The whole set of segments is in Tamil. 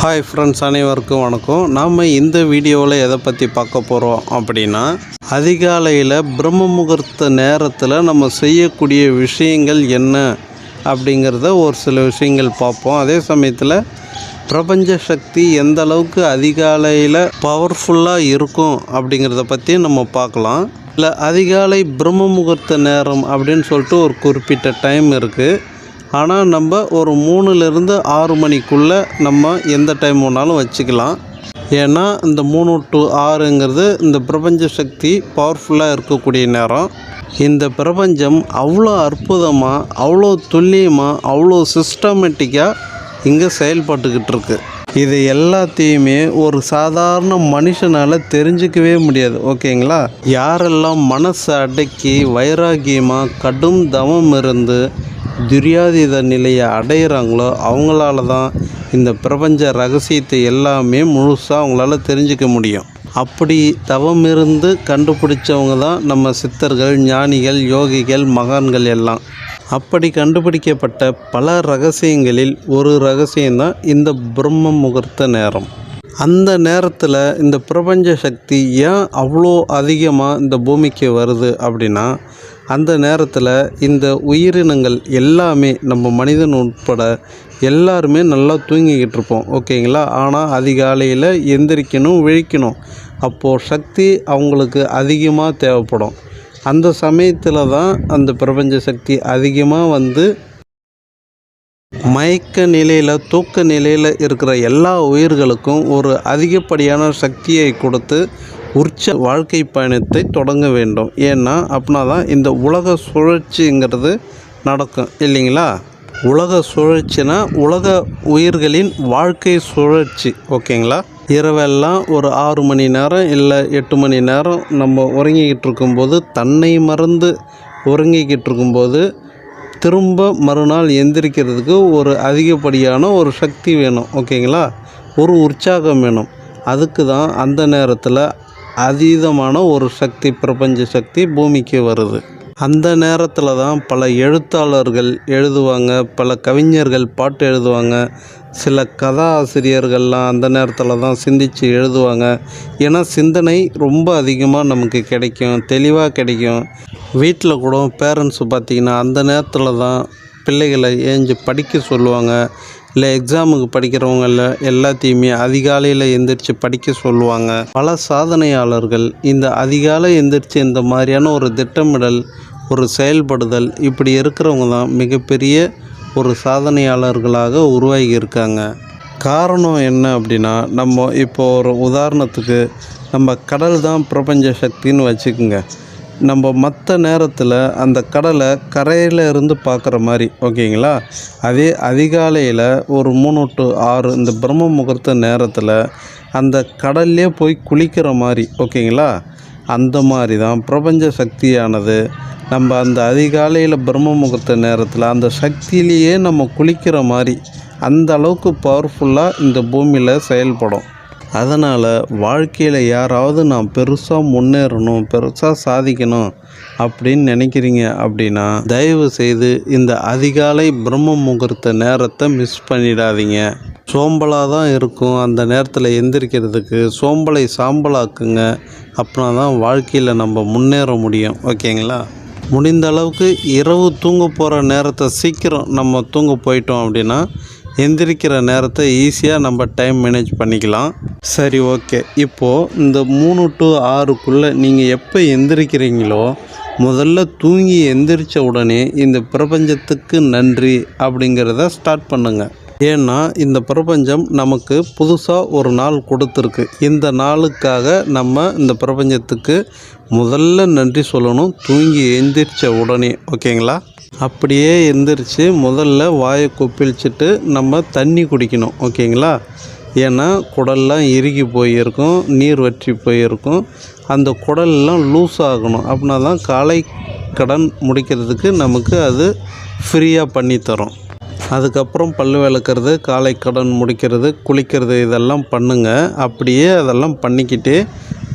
ஹாய் ஃப்ரெண்ட்ஸ் அனைவருக்கும் வணக்கம். நாம் இந்த வீடியோவில் எதை பற்றி பார்க்க போகிறோம் அப்படின்னா அதிகாலையில் பிரம்ம முகூர்த்த நேரத்தில் நம்ம செய்யக்கூடிய விஷயங்கள் என்ன அப்படிங்கிறத ஒரு சில விஷயங்கள் பார்ப்போம். அதே சமயத்தில் பிரபஞ்ச சக்தி எந்த அளவுக்கு அதிகாலையில் பவர்ஃபுல்லாக இருக்கும் அப்படிங்கிறத பற்றி நம்ம பார்க்கலாம். இல்லை அதிகாலை பிரம்ம முகூர்த்த நேரம் அப்படின்னு சொல்லிட்டு ஒரு குறிப்பிட்ட டைம் இருக்குது ஆனால் நம்ம ஒரு மூணுலேருந்து ஆறு மணிக்குள்ளே நம்ம எந்த டைம் வேணாலும் வச்சுக்கலாம். ஏன்னா இந்த மூணு டு ஆறுங்கிறது இந்த பிரபஞ்ச சக்தி பவர்ஃபுல்லாக இருக்கக்கூடிய நேரம். இந்த பிரபஞ்சம் அவ்வளோ அற்புதமாக அவ்வளோ துல்லியமாக அவ்வளோ சிஸ்டமேட்டிக்காக இங்கே செயல்பட்டுக்கிட்டு இருக்குது இது எல்லாத்தையுமே ஒரு சாதாரண மனுஷனால் தெரிஞ்சுக்கவே முடியாது ஓகேங்களா? யாரெல்லாம் மனசை அடக்கி வைராகியமாக கடும் தவம் இருந்து துரியாதீத நிலையை அடையிறாங்களோ அவங்களால தான் இந்த பிரபஞ்ச ரகசியத்தை எல்லாமே முழுசாக அவங்களால தெரிஞ்சுக்க முடியும். அப்படி தவம் இருந்து கண்டுபிடிச்சவங்க தான் நம்ம சித்தர்கள் ஞானிகள் யோகிகள் மகான்கள் எல்லாம். அப்படி கண்டுபிடிக்கப்பட்ட பல ரகசியங்களில் ஒரு ரகசியம்தான் இந்த பிரம்ம முகூர்த்த நேரம். அந்த நேரத்தில் இந்த பிரபஞ்ச சக்தி ஏன் அவ்வளோ அதிகமாக இந்த பூமிக்கு வருது அப்படின்னா அந்த நேரத்தில் இந்த உயிரினங்கள் எல்லாமே நம்ம மனிதன் உட்பட எல்லாருமே நல்லா தூங்கிக்கிட்டு இருப்போம் ஓகேங்களா? ஆனால் அதிகாலையில் எந்திரிக்கணும் விழிக்கணும். அப்போது சக்தி அவங்களுக்கு அதிகமாக தேவைப்படும். அந்த சமயத்தில் தான் அந்த பிரபஞ்ச சக்தி அதிகமாக வந்து மயக்க நிலையில் தூக்க நிலையில் இருக்கிற எல்லா உயிர்களுக்கும் ஒரு அதிகப்படியான சக்தியை கொடுத்து உற்ச வாழ்க்கை பயணத்தை தொடங்க வேண்டும். ஏன்னா அப்படின்னா தான் இந்த உலக சுழற்சிங்கிறது நடக்கும். இல்லைங்களா? உலக சுழற்சினா உலக உயிர்களின் வாழ்க்கை சுழற்சி. ஓகேங்களா? இரவெல்லாம் ஒரு ஆறு மணி நேரம் இல்லை எட்டு மணி நேரம் நம்ம உறங்கிக்கிட்டு இருக்கும்போது தன்னை மறந்து உறங்கிக்கிட்டு இருக்கும்போது திரும்ப மறுநாள் எந்திரிக்கிறதுக்கு ஒரு அதிகப்படியான ஒரு சக்தி வேணும். ஓகேங்களா? ஒரு உற்சாகம் வேணும். அதுக்கு தான் அந்த நேரத்தில் அதீதமான ஒரு சக்தி பிரபஞ்ச சக்தி பூமிக்கு வருது. அந்த நேரத்தில் தான் பல எழுத்தாளர்கள் எழுதுவாங்க பல கவிஞர்கள் பாட்டு எழுதுவாங்க சில கதாசிரியர்கள்லாம் அந்த நேரத்தில் தான் சிந்தித்து எழுதுவாங்க. ஏன்னா சிந்தனை ரொம்ப அதிகமாக நமக்கு கிடைக்கும் தெளிவாக கிடைக்கும். வீட்டில் கூட பேரண்ட்ஸு பார்த்திங்கன்னா அந்த நேரத்தில் தான் பிள்ளைகளை ஏஞ்சி படிக்க சொல்லுவாங்க. இல்லை எக்ஸாமுக்கு படிக்கிறவங்கள எல்லாத்தையுமே அதிகாலையில் எந்திரிச்சு படிக்க சொல்லுவாங்க. பல சாதனையாளர்கள் இந்த அதிகாலை எந்திரிச்சு இந்த மாதிரியான ஒரு திட்டமிடல் ஒரு செயல்படுதல் இப்படி இருக்கிறவங்க தான் மிகப்பெரிய ஒரு சாதனையாளர்களாக உருவாகி இருக்காங்க. காரணம் என்ன அப்படின்னா நம்ம இப்போ ஒரு உதாரணத்துக்கு நம்ம கடல் தான் பிரபஞ்ச சக்தின்னு வச்சுக்கோங்க. நம்ம மற்ற நேரத்தில் அந்த கடலை கரையில் இருந்து பார்க்குற மாதிரி ஓகேங்களா? அதே அதிகாலையில் ஒரு மூணு டு ஆறு இந்த பிரம்ம முகூர்த்த நேரத்தில் அந்த கடல்லே போய் குளிக்கிற மாதிரி ஓகேங்களா? அந்த மாதிரி தான் பிரபஞ்ச சக்தியானது. நம்ம அந்த அதிகாலையில் பிரம்ம முகூர்த்த நேரத்தில் அந்த சக்தியிலேயே நம்ம குளிக்கிற மாதிரி அந்த அளவுக்கு பவர்ஃபுல்லாக இந்த பூமியில் செயல்படும். அதனால் வாழ்க்கையில் யாராவது நான் பெருசாக முன்னேறணும் பெருசாக சாதிக்கணும் அப்படின்னு நினைக்கிறீங்க அப்படின்னா தயவு செய்து இந்த அதிகாலை பிரம்ம முகூர்த்த நேரத்தை மிஸ் பண்ணிடாதீங்க. சோம்பலாக தான் இருக்கும் அந்த நேரத்தில் எந்திரிக்கிறதுக்கு. சோம்பலை சாம்பலாக்குங்க. அப்படின்னா தான் வாழ்க்கையில் நம்ம முன்னேற முடியும். ஓகேங்களா? முடிந்த அளவுக்கு இரவு தூங்க போகிற நேரத்தை சீக்கிரம் நம்ம தூங்க போயிட்டோம் அப்படின்னா எந்திரிக்கிற நேரத்தை ஈஸியாக நம்ம டைம் மேனேஜ் பண்ணிக்கலாம். சரி ஓகே இப்போது இந்த மூணு டு ஆறுக்குள்ளே நீங்கள் எப்போ எந்திரிக்கிறீங்களோ முதல்ல தூங்கி எந்திரிச்ச உடனே இந்த பிரபஞ்சத்துக்கு நன்றி அப்படிங்கிறத ஸ்டார்ட் பண்ணுங்கள் ஏன்னா இந்த பிரபஞ்சம் நமக்கு புதுசாக ஒரு நாள் கொடுத்துருக்கு. இந்த நாளுக்காக நம்ம இந்த பிரபஞ்சத்துக்கு முதல்ல நன்றி சொல்லணும். தூங்கி எந்திரிச்ச உடனே ஓகேங்களா அப்படியே எந்திரிச்சு முதல்ல வாயை கொப்பளிச்சுட்டு நம்ம தண்ணி குடிக்கணும் ஓகேங்களா? ஏன்னா குடல்லாம் இறுகி போயிருக்கும் நீர் வற்றி போயிருக்கும். அந்த குடல்லாம் லூஸ் ஆகணும். அப்படின்னா தான் காலை கடன் முடிக்கிறதுக்கு நமக்கு அது ஃப்ரீயாக பண்ணி தரும். அதுக்கப்புறம் பல்லு விளக்குறது காலை கடன் முடிக்கிறது குளிக்கிறது இதெல்லாம் பண்ணுங்கள் அப்படியே அதெல்லாம் பண்ணிக்கிட்டு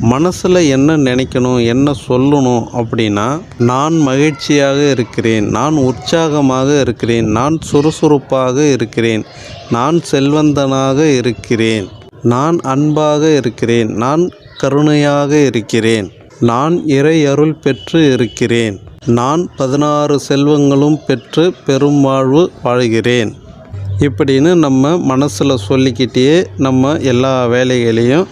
மனசில் என்ன நினைக்கணும் என்ன சொல்லணும் அப்படின்னா நான் மகிழ்ச்சியாக இருக்கிறேன் நான் உற்சாகமாக இருக்கிறேன் நான் சுறுசுறுப்பாக இருக்கிறேன் நான் செல்வந்தனாக இருக்கிறேன் நான் அன்பாக இருக்கிறேன் நான் கருணையாக இருக்கிறேன் நான் இறை அருள் பெற்று இருக்கிறேன் நான் பதினாறு செல்வங்களும் பெற்று பெரும் வாழ்வு வாழ்கிறேன். இப்படின்னு நம்ம மனசில் சொல்லிக்கிட்டே நம்ம எல்லா வேலைகளையும்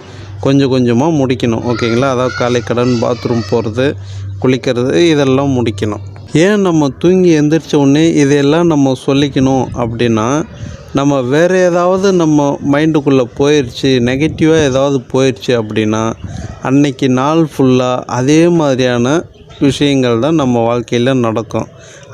கொஞ்சம் கொஞ்சமாக முடிக்கணும் ஓகேங்களா? அதாவது காலை கடன் பாத்ரூம் போகிறது குளிக்கிறது இதெல்லாம் முடிக்கணும். ஏன் நம்ம தூங்கி எந்திரிச்ச உடனே இதையெல்லாம் நம்ம சொல்லிக்கணும் அப்படின்னா நம்ம வேறு ஏதாவது நம்ம மைண்டுக்குள்ளே போயிடுச்சு நெகட்டிவாக ஏதாவது போயிடுச்சு அப்படின்னா அன்னைக்கு நாள் ஃபுல்லாக அதே மாதிரியான விஷயங்கள் தான் நம்ம வாழ்க்கையில் நடக்கும்.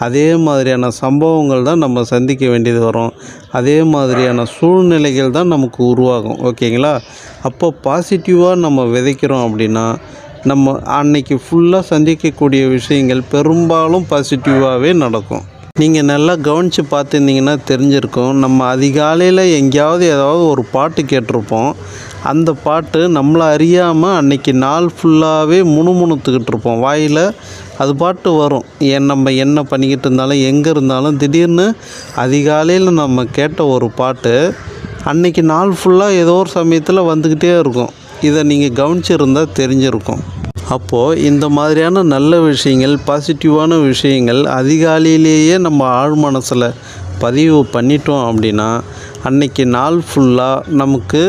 அதே மாதிரியான சம்பவங்கள் தான் நம்ம சந்திக்க வேண்டியது வரும். அதே மாதிரியான சூழ்நிலைகள் தான் நமக்கு உருவாகும் ஓகேங்களா? அப்போ பாசிட்டிவாக நம்ம விதைக்கிறோம் அப்படின்னா நம்ம அன்னைக்கு ஃபுல்லாக சந்திக்கக்கூடிய விஷயங்கள் பெரும்பாலும் பாசிட்டிவாகவே நடக்கும். நீங்கள் நல்லா கவனித்து பார்த்துருந்தீங்கன்னா தெரிஞ்சிருக்கும் நம்ம அதிகாலையில் எங்கேயாவது ஏதாவது ஒரு பாட்டு கேட்டிருப்போம். அந்த பாட்டு நம்மளை அறியாமல் அன்னைக்கு நாள் ஃபுல்லாகவே முணுமுணுத்துக்கிட்டு இருப்போம். வாயில் அது பாட்டு வரும். ஏன் நம்ம என்ன பண்ணிக்கிட்டு இருந்தாலும் எங்கே இருந்தாலும் திடீர்னு அதிகாலையில் நம்ம கேட்ட ஒரு பாட்டு அன்னைக்கு நாள் ஃபுல்லாக ஏதோ ஒரு சமயத்தில் வந்துக்கிட்டே இருக்கும். இதை நீங்கள் கவனிச்சிருந்தால் தெரிஞ்சிருக்கும். அப்போது இந்த மாதிரியான நல்ல விஷயங்கள் பாசிட்டிவான விஷயங்கள் அதிகாலையிலேயே நம்ம ஆழ் மனசில் பதிவு பண்ணிட்டோம் அப்படின்னா அன்னைக்கு நாள் ஃபுல்லாக நமக்கு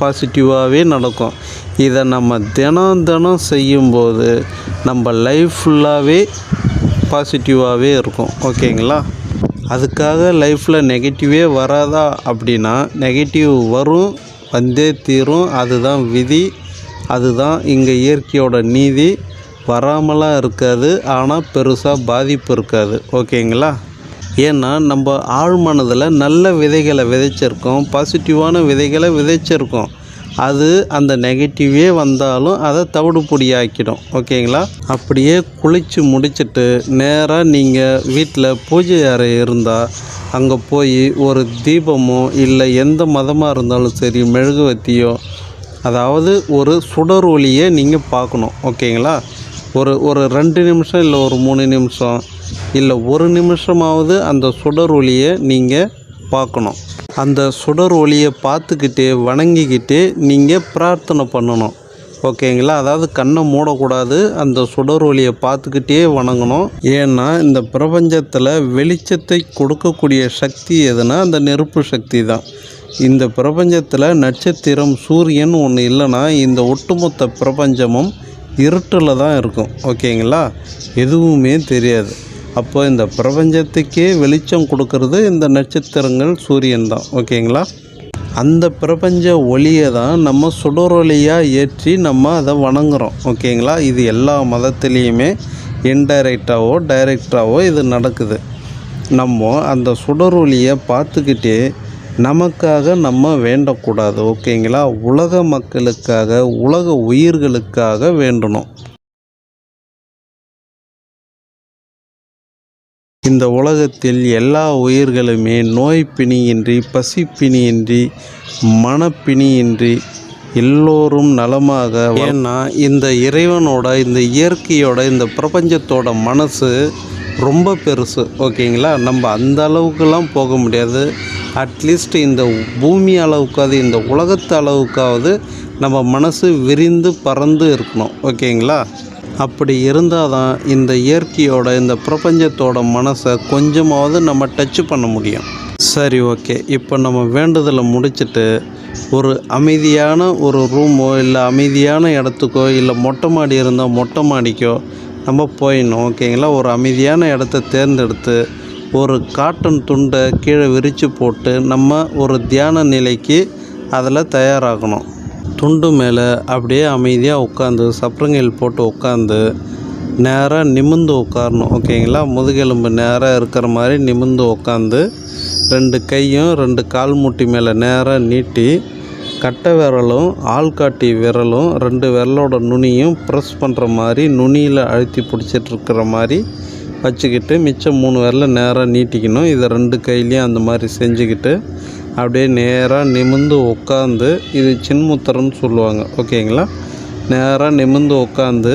பாசிட்டிவாகவே நடக்கும். இதை நம்ம தினம் தினம் செய்யும்போது நம்ம லைஃப் ஃபுல்லாகவே பாசிட்டிவாகவே இருக்கும். ஓகேங்களா? அதுக்காக லைஃப்பில் நெகட்டிவே வராதா அப்படின்னா நெகட்டிவ் வரும் வந்தே தீரும். அதுதான் விதி. அதுதான் இங்கே இயற்கையோட நீதி. வராமலாம் இருக்காது ஆனால் பெருசாக பாதிப்பு இருக்காது. ஓகேங்களா? ஏன்னா நம்ம ஆழ் மனதில் நல்ல விதைகளை விதைச்சிருக்கோம் பாசிட்டிவான விதைகளை விதைச்சிருக்கோம். அது அந்த நெகட்டிவே வந்தாலும் அதை தவிடு பொடியாக்கிடும். ஓகேங்களா? அப்படியே குளித்து முடிச்சுட்டு நேராக நீங்கள் வீட்டில் பூஜை அறை இருந்தால் அங்கே போய் ஒரு தீபமோ இல்லை எந்த மதமாக இருந்தாலும் சரி மெழுகுவத்தியோ அதாவது ஒரு சுடர் ஒளியை நீங்கள் பார்க்கணும். ஓகேங்களா? ஒரு ஒரு ரெண்டு நிமிஷம் இல்லை ஒரு மூணு நிமிஷம் இல்லை ஒரு நிமிஷமாவது அந்த சுடர் ஒளியை நீங்கள் பார்க்கணும். அந்த சுடர் ஒளியை பார்த்துக்கிட்டே வணங்கிக்கிட்டு நீங்கள் பிரார்த்தனை பண்ணணும். ஓகேங்களா? அதாவது கண்ணை மூடக்கூடாது. அந்த சுடர் ஒளியை பார்த்துக்கிட்டே வணங்கணும். ஏன்னா இந்த பிரபஞ்சத்தில் வெளிச்சத்தை கொடுக்கக்கூடிய சக்தி எதுனா அந்த நெருப்பு சக்தி தான். இந்த பிரபஞ்சத்தில் நட்சத்திரம் சூரியன் ஒன்று இல்லைன்னா இந்த ஒட்டுமொத்த பிரபஞ்சமும் இருட்டில் தான் இருக்கும். ஓகேங்களா? எதுவுமே தெரியாது. அப்போ இந்த பிரபஞ்சத்துக்கே வெளிச்சம் கொடுக்கறது இந்த நட்சத்திரங்கள் சூரியன் தான். ஓகேங்களா? அந்த பிரபஞ்ச ஒளியை தான் நம்ம சுடரொலியாக ஏற்றி நம்ம அதை வணங்குறோம். ஓகேங்களா? இது எல்லா மதத்துலேயுமே இன்டைரக்டாவோ டைரக்டாவோ இது நடக்குது. நம்ம அந்த சுடரொலியை பார்த்துக்கிட்டே நமக்காக நம்ம வேண்டக்கூடாது. ஓகேங்களா? உலக மக்களுக்காக உலக உயிர்களுக்காக வேண்டணும். இந்த உலகத்தில் எல்லா உயிர்களுமே நோய் பிணியின்றி பசி பிணியின்றி மனப்பிணியின்றி எல்லோரும் நலமாக ஏன்னா இந்த இறைவனோட இந்த இயற்கையோட இந்த பிரபஞ்சத்தோட மனசு ரொம்ப பெருசு ஓகேங்களா? நம்ம அந்த அளவுக்குலாம் போக முடியாது. அட்லீஸ்ட் இந்த பூமி அளவுக்காவது இந்த உலகத்து அளவுக்காவது நம்ம மனசு விரிந்து பறந்து இருக்கணும் ஓகேங்களா? அப்படி இருந்தால் தான் இந்த இயற்கையோட இந்த பிரபஞ்சத்தோட மனசை கொஞ்சமாவது நம்ம டச் பண்ண முடியும். சரி ஓகே இப்போ நம்ம வேண்டுதலை முடிச்சுட்டு ஒரு அமைதியான ஒரு ரூமோ இல்லை அமைதியான இடத்துக்கோ இல்லை மொட்டை மாடி இருந்தால் மொட்டை மாடிக்கோ நம்ம போயிடணும் ஓகேங்களா ஒரு அமைதியான இடத்த தேர்ந்தெடுத்து ஒரு காட்டன் துண்டை கீழே விரித்து போட்டு நம்ம ஒரு தியான நிலைக்கு அதில் தயாராகணும். துண்டு மேலே அப்படியே அமைதியாக உட்காந்து சப்ரங்கையில் போட்டு உட்காந்து நேராக நிமிர்ந்து உட்காரணும் ஓகேங்களா? முதுகெலும்பு நேராக இருக்கிற மாதிரி நிமிர்ந்து உட்காந்து ரெண்டு கையும் ரெண்டு கால் மூட்டி மேலே நேராக நீட்டி கட்டை விரலும் ஆள்காட்டி விரலும் ரெண்டு விரலோட நுனியும் ப்ரெஸ் பண்ணுற மாதிரி நுனியில் அழுத்தி பிடிச்சிட்டு இருக்கிற மாதிரி வச்சுக்கிட்டு மிச்சம் மூணு விரலை நேராக நீட்டிக்கணும். இதை ரெண்டு கையிலையும் அந்த மாதிரி செஞ்சுக்கிட்டு அப்படியே நேராக நிமிர்ந்து உட்காந்து இது சின்முத்தரம்னு சொல்லுவாங்க ஓகேங்களா? நேராக நிமிர்ந்து உட்காந்து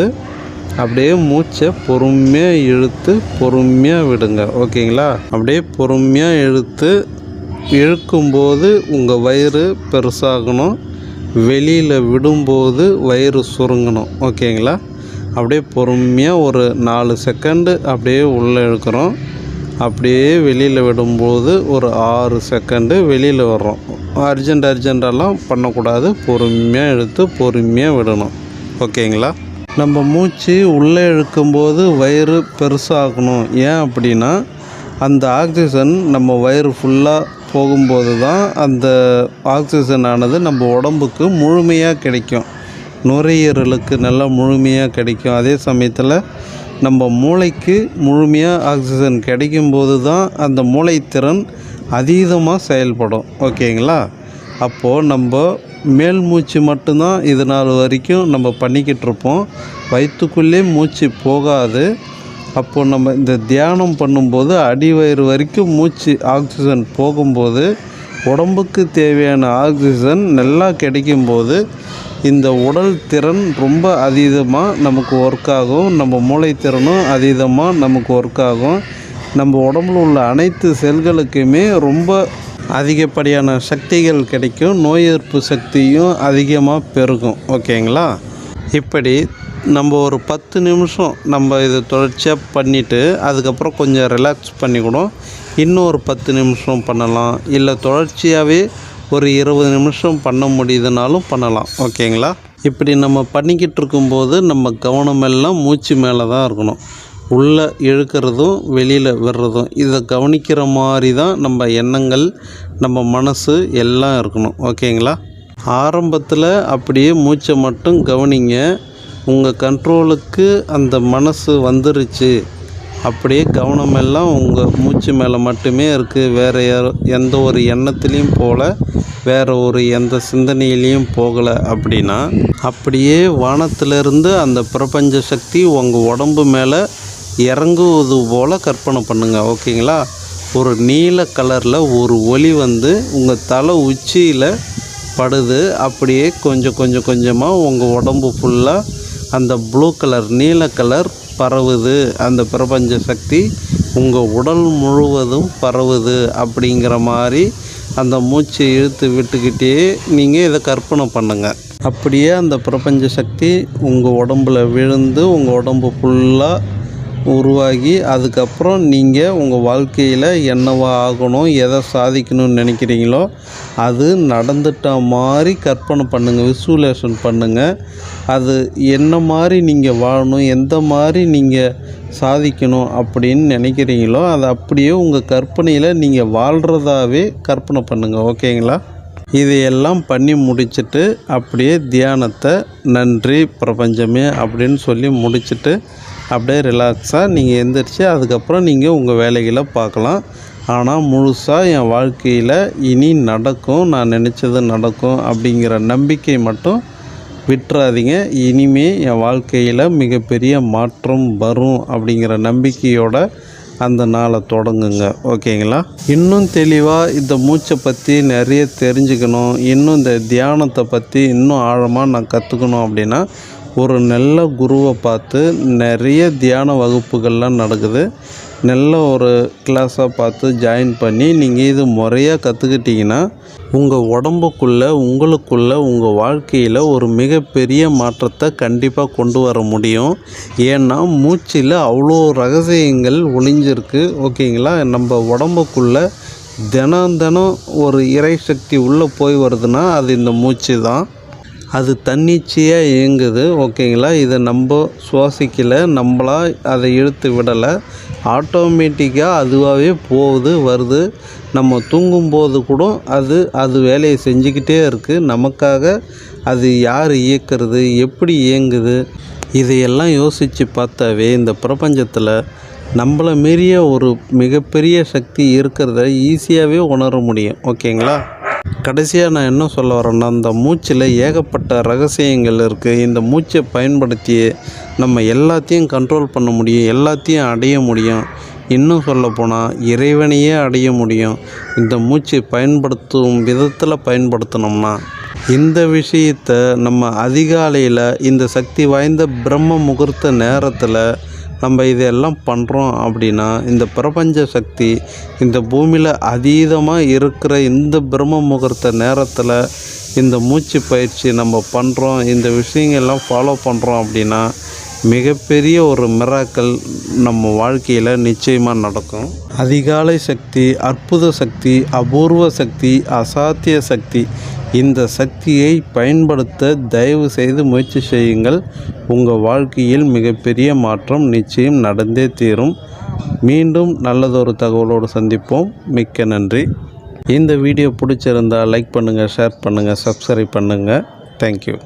அப்படியே மூச்சை பொறுமையாக இழுத்து பொறுமையாக விடுங்க ஓகேங்களா? அப்படியே பொறுமையாக இழுத்து இழுக்கும்போது உங்கள் வயிறு பெருசாகணும். வெளியில் விடும்போது வயிறு சுருங்கணும் ஓகேங்களா? அப்படியே பொறுமையாக ஒரு நாலு செகண்டு அப்படியே உள்ளே இழுக்கிறோம். அப்படியே வெளியில் விடும்போது ஒரு ஆறு செகண்டு வெளியில் வர்றோம். அர்ஜென்ட் அர்ஜெண்டெல்லாம் பண்ணக்கூடாது. பொறுமையாக எடுத்து பொறுமையாக விடணும். ஓகேங்களா? நம்ம மூச்சு உள்ளே இழுக்கும்போது வயிறு பெருசாகணும். ஏன் அப்படின்னா அந்த ஆக்சிஜன் நம்ம வயிறு ஃபுல்லாக போகும்போது தான் அந்த ஆக்சிஜன் ஆனது நம்ம உடம்புக்கு முழுமையாக கிடைக்கும். நுரையீரலுக்கு நல்லா முழுமையாக கிடைக்கும். அதே சமயத்தில் நம்ம மூளைக்கு முழுமையாக ஆக்சிஜன் கிடைக்கும்போது தான் அந்த மூளைத்திறன் அதீதமாக செயல்படும். ஓகேங்களா? அப்போது நம்ம மேல் மூச்சு மட்டும்தான் இது நாள் வரைக்கும் நம்ம பண்ணிக்கிட்டு இருப்போம். வயிற்றுக்குள்ளே மூச்சு போகாது. அப்போது நம்ம இந்த தியானம் பண்ணும்போது அடிவயிறு வரைக்கும் மூச்சு ஆக்சிஜன் போகும்போது உடம்புக்கு தேவையான ஆக்சிஜன் நல்லா கிடைக்கும்போது இந்த உடல் திறன் ரொம்ப அதீதமாக நமக்கு ஒர்க் ஆகும். நம்ம மூளை திறனும் அதீதமாக நமக்கு ஒர்க் ஆகும். நம்ம உடம்புல உள்ள அனைத்து செல்களுக்குமே ரொம்ப அதிகப்படியான சக்திகள் கிடைக்கும். நோய் எதிர்ப்பு சக்தியும் அதிகமாக பெருகும். ஓகேங்களா? இப்படி நம்ம ஒரு பத்து நிமிஷம் நம்ம இதை தொடர்ச்சியாக பண்ணிவிட்டு அதுக்கப்புறம் கொஞ்சம் ரிலாக்ஸ் பண்ணிக்கணும். இன்னும் ஒரு பத்து நிமிஷம் பண்ணலாம். இல்லை தொடர்ச்சியாகவே ஒரு இருபது நிமிஷம் பண்ண முடியுதுனாலும் பண்ணலாம் ஓகேங்களா? இப்படி நம்ம பண்ணிக்கிட்டு இருக்கும்போது நம்ம கவனம் எல்லாம் மூச்சு மேலே தான் இருக்கணும். உள்ளே இழுக்கிறதும் வெளியில் விடுறதும் இதை கவனிக்கிற மாதிரி தான் நம்ம எண்ணங்கள் நம்ம மனசு எல்லாம் இருக்கணும் ஓகேங்களா? ஆரம்பத்தில் அப்படியே மூச்சை மட்டும் கவனிங்க. உங்கள் கண்ட்ரோலுக்கு அந்த மனசு வந்துருச்சு. அப்படியே கவனமெல்லாம் உங்கள் மூச்சு மேலே மட்டுமே இருக்குது வேறு எந்த ஒரு எண்ணத்துலேயும் போகல வேறு ஒரு எந்த சிந்தனையிலையும் போகலை அப்படின்னா அப்படியே வானத்திலிருந்து அந்த பிரபஞ்ச சக்தி உங்கள் உடம்பு மேலே இறங்குவது போல் கற்பனை பண்ணுங்கள் ஓகேங்களா? ஒரு நீல கலரில் ஒரு ஒளி வந்து உங்கள் தலை உச்சியில் படுது. அப்படியே கொஞ்சம் கொஞ்சம் கொஞ்சமாக உங்கள் உடம்பு ஃபுல்லாக அந்த ப்ளூ கலர் நீல கலர் பரவுது அந்த பிரபஞ்ச சக்தி உங்கள் உடல் முழுவதும் பரவுது அப்படிங்கிற மாதிரி அந்த மூச்சை இழுத்து விட்டுக்கிட்டே நீங்கள் இதை கற்பனை பண்ணுங்கள் அப்படியே அந்த பிரபஞ்ச சக்தி உங்கள் உடம்புல விழுந்து உங்கள் உடம்பு ஃபுல்லாக உருவாகி அதுக்கப்புறம் நீங்கள் உங்கள் வாழ்க்கையில் என்னவா ஆகணும் எதை சாதிக்கணும்னு நினைக்கிறீங்களோ அது நடந்துட்ட மாதிரி கற்பனை பண்ணுங்கள் விசுவலேஷன் பண்ணுங்கள் அது என்ன மாதிரி நீங்கள் வாழணும் எந்த மாதிரி நீங்கள் சாதிக்கணும் அப்படின்னு நினைக்கிறீங்களோ அதை அப்படியே உங்கள் கற்பனையில் நீங்கள் வாழ்கிறதாவே கற்பனை பண்ணுங்கள் ஓகேங்களா? இதையெல்லாம் பண்ணி முடிச்சுட்டு அப்படியே தியானத்தை நன்றி பிரபஞ்சமே அப்படின்னு சொல்லி முடிச்சுட்டு அப்படியே ரிலாக்ஸாக நீங்கள் எந்திரிச்சு அதுக்கப்புறம் நீங்கள் உங்கள் வேலைகளை பார்க்கலாம். ஆனால் முழுசாக என் வாழ்க்கையில் இனி நடக்கும் நான் நினச்சது நடக்கும் அப்படிங்கிற நம்பிக்கை மட்டும் விட்டுறாதீங்க. இனிமே என் வாழ்க்கையில் மிகப்பெரிய மாற்றம் வரும் அப்படிங்கிற நம்பிக்கையோட அந்த நாளை தொடங்குங்க. ஓகேங்களா? இன்னும் தெளிவாக இந்த மூச்சை பற்றி நிறைய தெரிஞ்சுக்கணும். இன்னும் இந்த தியானத்தை பற்றி இன்னும் ஆழமாக நான் கற்றுக்கணும் அப்படின்னா ஒரு நல்ல குருவை பார்த்து நிறைய தியான வகுப்புகள்லாம் நடக்குது. நல்ல ஒரு கிளாஸாக பார்த்து ஜாயின் பண்ணி நீங்கள் இது முறையாக கற்றுக்கிட்டிங்கன்னா உங்கள் உடம்புக்குள்ளே உங்களுக்குள்ளே உங்கள் வாழ்க்கையில் ஒரு மிகப்பெரிய மாற்றத்தை கண்டிப்பாக கொண்டு வர முடியும். ஏன்னா மூச்சில் அவ்வளோ ரகசியங்கள் ஒளிஞ்சிருக்கு. ஓகேங்களா? நம்ம உடம்புக்குள்ளே தினம் தினம் ஒரு இறை சக்தி உள்ளே போய் வருதுன்னா அது இந்த மூச்சு தான். அது தன்னிச்சையாக இயங்குது ஓகேங்களா? இதை நம்ம சுவாசிக்கலை நம்மளா அதை இழுத்து விடலை. ஆட்டோமேட்டிக்காக அதுவாகவே போகுது வருது. நம்ம தூங்கும்போது கூட அது அது வேலையை செஞ்சுக்கிட்டே இருக்குது நமக்காக அது யார் இயக்கிறது எப்படி இயங்குது? இதையெல்லாம் யோசித்து பார்த்தாவே இந்த பிரபஞ்சத்தில் நம்மளை மீறிய ஒரு மிகப்பெரிய சக்தி இருக்கிறத ஈஸியாகவே உணர முடியும் ஓகேங்களா? கடைசியாக நான் என்ன சொல்ல வரேன்னா இந்த மூச்சில் ஏகப்பட்ட ரகசியங்கள் இருக்குது இந்த மூச்சை பயன்படுத்தி நம்ம எல்லாத்தையும் கண்ட்ரோல் பண்ண முடியும் எல்லாத்தையும் அடைய முடியும். இன்னும் சொல்லப்போனால் இறைவனையே அடைய முடியும். இந்த மூச்சை பயன்படுத்தும் விதத்தில் பயன்படுத்தினோம்னா இந்த விஷயத்தை நம்ம அதிகாலையில் இந்த சக்தி வாய்ந்த பிரம்ம முகூர்த்த நேரத்தில் நம்ம இதெல்லாம் பண்ணுறோம் அப்படின்னா இந்த பிரபஞ்ச சக்தி இந்த பூமியில் அதீதமாக இருக்கிற இந்த பிரம்ம முகூர்த்த நேரத்தில் இந்த மூச்சு பயிற்சி நம்ம பண்ணுறோம் இந்த விஷயங்கள்லாம் ஃபாலோ பண்ணுறோம் அப்படின்னா மிகப்பெரிய ஒரு மிராக்கள் நம்ம வாழ்க்கையில் நிச்சயமாக நடக்கும். அதிகாலை சக்தி அற்புத சக்தி அபூர்வ சக்தி அசாத்திய சக்தி இந்த சக்தியை பயன்படுத்த தயவு செய்து முயற்சி செய்யுங்கள். உங்கள் வாழ்க்கையில் மிகப்பெரிய மாற்றம் நிச்சயம் நடந்தே தீரும். மீண்டும் நல்லதொரு தகவலோடு சந்திப்போம். மிக்க நன்றி. இந்த வீடியோ பிடிச்சிருந்தால் லைக் பண்ணுங்கள் ஷேர் பண்ணுங்கள் சப்ஸ்கிரைப் பண்ணுங்கள் தேங்க்யூ